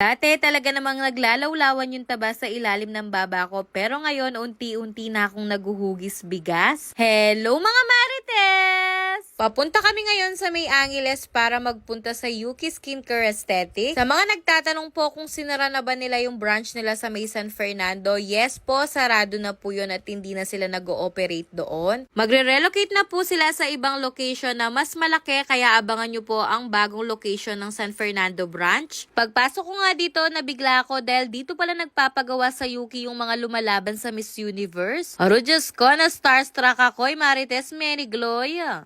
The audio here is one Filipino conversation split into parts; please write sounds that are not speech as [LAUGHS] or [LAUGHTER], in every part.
Dati talaga namang naglalawlawan yung taba sa ilalim ng baba ko pero ngayon unti-unti na akong naguhugis bigas. Hello mga Marites! Papunta kami ngayon sa May Angeles para magpunta sa Yuki Skincare Aesthetic. Sa mga nagtatanong po kung sinara na ba nila yung branch nila sa May San Fernando, yes po, sarado na po yun at hindi na sila nag-ooperate doon. Magre-relocate na po sila sa ibang location na mas malaki kaya abangan nyo po ang bagong location ng San Fernando branch. Pagpasok ko nga dito, nabigla ako dahil dito pala nagpapagawa sa Yuki yung mga lumalaban sa Miss Universe. Aro Diyos ko, na starstruck ako, eh, Marites Mary Gloria.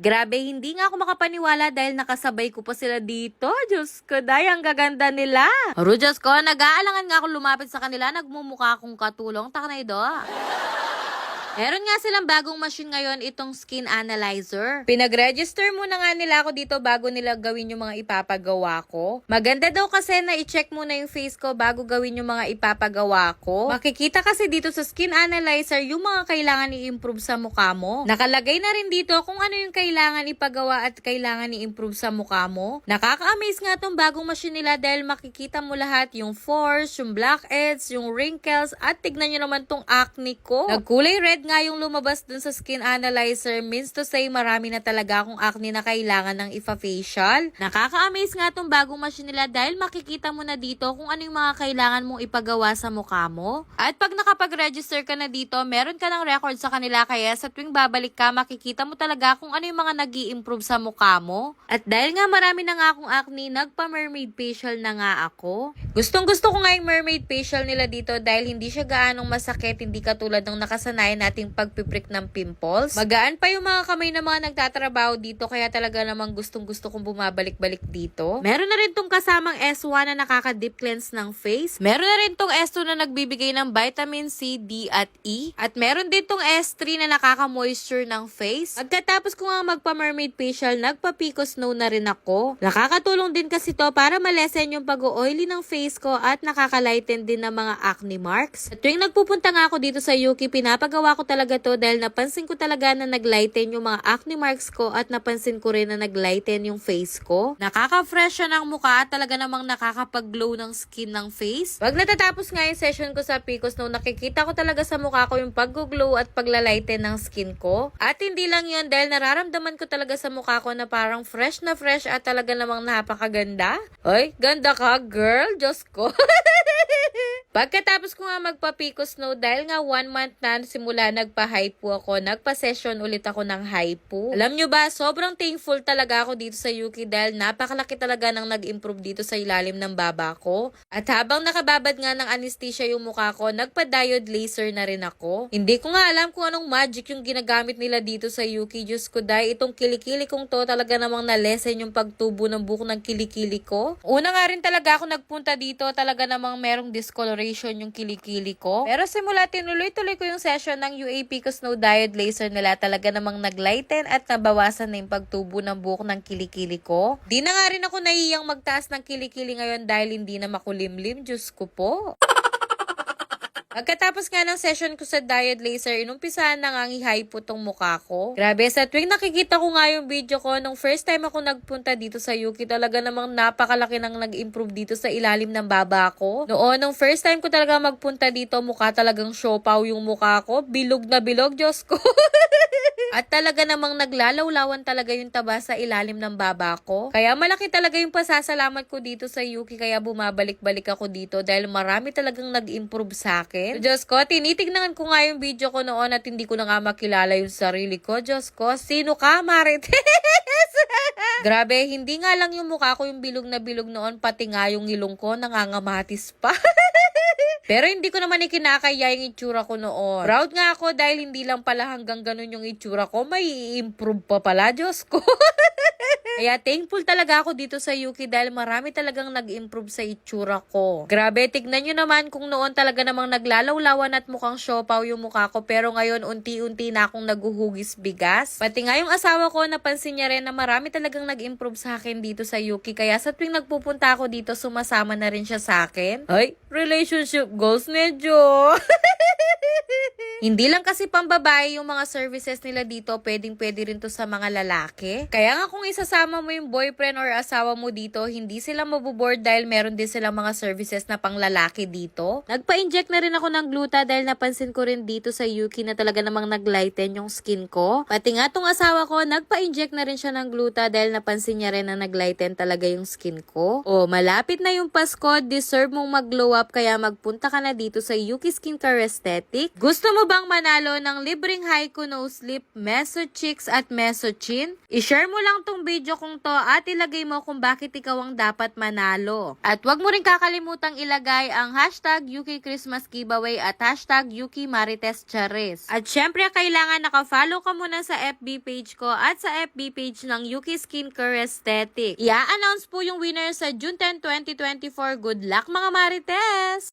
Grabe, hindi nga ako makapaniwala dahil nakasabay ko pa sila dito. Diyos ko, dahil ang gaganda nila. Aro, Diyos ko, nag-aalangan nga ako lumapit sa kanila. Nagmumukha akong katulong. Taknay do. Meron nga silang bagong machine ngayon, itong skin analyzer. Pinag-register muna nga nila ako dito bago nila gawin yung mga ipapagawa ko. Maganda daw kasi na i-check muna yung face ko bago gawin yung mga ipapagawa ko. Makikita kasi dito sa skin analyzer yung mga kailangan i-improve sa mukha mo. Nakalagay na rin dito kung ano yung kailangan ipagawa at kailangan i-improve sa mukha mo. Nakaka-amaze nga tong bagong machine nila dahil makikita mo lahat yung pores, yung blackheads, yung wrinkles at tignan nyo naman tong acne ko. Nagkulay red nga yung lumabas dun sa skin analyzer means to say marami na talaga akong acne na kailangan ng ifa-facial. Nakaka-amaze nga tong bagong machine nila dahil makikita mo na dito kung ano yung mga kailangan mong ipagawa sa mukha mo. At pag nakapag-register ka na dito, meron ka ng record sa kanila kaya sa tuwing babalik ka, makikita mo talaga kung ano yung mga nag improve sa mukha mo. At dahil nga marami na nga akong acne, nagpa-mermaid facial na nga ako. Gustong gusto ko nga yung mermaid facial nila dito dahil hindi siya gaanong masakit, hindi katulad ng nakasanayan nating pagpiprik ng pimples. Magaan pa yung mga kamay ng mga nagtatrabaho dito kaya talaga namang gustong gusto kong bumabalik-balik dito. Meron na rin tong kasamang S1 na nakaka-deep cleanse ng face. Meron na rin tong S2 na nagbibigay ng vitamin C, D at E. At meron din tong S3 na nakaka-moisture ng face. Pagkatapos ko nga magpa-mermaid facial, nagpa-pico snow na rin ako. Nakakatulong din kasi to para malesen yung pag-oily ng face ko at nakaka-lighten din ng mga acne marks. At tuwing nagpupunta nga ako dito sa Yuki, pinapagawa ko talaga to dahil napansin ko talaga na naglighten yung mga acne marks ko at napansin ko rin na naglighten yung face ko. Nakaka-fresh siya ng mukha at talaga namang nakakapag-glow ng skin ng face. Pag natatapos nga yung session ko sa Pico Snow, nakikita ko talaga sa mukha ko yung pag-glow at paglalighten ng skin ko. At hindi lang yun dahil nararamdaman ko talaga sa mukha ko na parang fresh na fresh at talaga namang napakaganda. Oy, ganda ka girl, Diyos ko. Pagkatapos ko nga magpa-Pico Snow, dahil nga one month na simula nagpa-hypo ako, nagpa-session ulit ako ng hypo. Alam nyo ba, sobrang thankful talaga ako dito sa Yuki dahil napakalaki talaga ng nag-improve dito sa ilalim ng baba ko. At habang nakababad nga ng anesthesia yung mukha ko, nagpa-diode laser na rin ako. Hindi ko nga alam kung anong magic yung ginagamit nila dito sa Yuki. Diyos ko dahil itong kilikili kong to talaga namang nalesen yung pagtubo ng buhok ng kilikili ko. Una nga rin talaga ako nagpunta dito, talaga namang merong discoloration yung kilikili ko. Pero simula tinuloy-tuloy ko yung session ng UAP ko Snow Diode Laser nila, talaga namang naglighten at nabawasan na yung pagtubo ng buhok ng kilikili ko. Di na nga rin ako nahiyang magtaas ng kilikili ngayon dahil hindi na makulimlim. Diyos ko po. Pagkatapos nga ng session ko sa diode laser, inumpisahan na nga i-hypo tong mukha ko. Grabe, sa tuwing nakikita ko nga yung video ko, nung first time ako nagpunta dito sa Yuki, talaga namang napakalaki nang nag-improve dito sa ilalim ng baba ko. Noon, nung first time ko talaga magpunta dito, mukha talagang siopaw yung mukha ko. Bilog na bilog, Diyos ko. [LAUGHS] At talaga namang naglalawlawan talaga yung taba sa ilalim ng baba ko. Kaya malaki talaga yung pasasalamat ko dito sa Yuki kaya bumabalik-balik ako dito dahil marami talagang nag-improve sa akin. Diyos ko, tinitignan ko nga yung video ko noon at hindi ko na nga makilala yung sarili ko. Diyos ko, sino ka, Marites? [LAUGHS] Grabe, hindi nga lang yung mukha ko yung bilog na bilog noon, pati nga yung ilong ko nangangamatis pa. [LAUGHS] Pero hindi ko naman ikinakaya yung itsura ko noon. Proud nga ako dahil hindi lang pala hanggang ganun yung itsura ko. May improve pa pala, Diyos ko. [LAUGHS] Kaya thankful talaga ako dito sa Yuki dahil marami talagang nag-improve sa itsura ko. Grabe, tignan nyo naman kung noon talaga namang naglalawlawan at mukhang siopaw yung mukha ko pero ngayon unti-unti na akong naguhugis bigas. Pati nga yung asawa ko napansin niya rin na marami talagang nag-improve sa akin dito sa Yuki kaya sa tuwing nagpupunta ako dito sumasama na rin siya sa akin. Ay, relationship Goals medyo. [LAUGHS] Hindi lang kasi pambabae yung mga services nila dito, pwedeng pwede rin to sa mga lalaki. Kaya nga kung isasama mo yung boyfriend or asawa mo dito, hindi sila mabuboard dahil meron din silang mga services na pang lalaki dito. Nagpa-inject na rin ako ng gluta dahil napansin ko rin dito sa Yuki na talaga namang naglighten yung skin ko. Pati nga tong asawa ko, nagpa-inject na rin siya ng gluta dahil napansin niya rin na naglighten talaga yung skin ko. O, malapit na yung Pasko, deserve mong mag-glow up kaya magpunta ka na dito sa Yuki Skincare Aesthetic. Gusto mo bang manalo ng libreng Haiku No Sleep, Meso Cheeks at Meso Chin? I-share mo lang tong video kong to at ilagay mo kung bakit ikaw ang dapat manalo. At wag mo rin kakalimutang ilagay ang hashtag Yuki Christmas Giveaway at hashtag Yuki Marites Charis. At syempre kailangan nakafollow ka muna sa FB page ko at sa FB page ng Yuki Skincare Aesthetic. I-announce po yung winner sa June 10, 2024. Good luck mga Marites!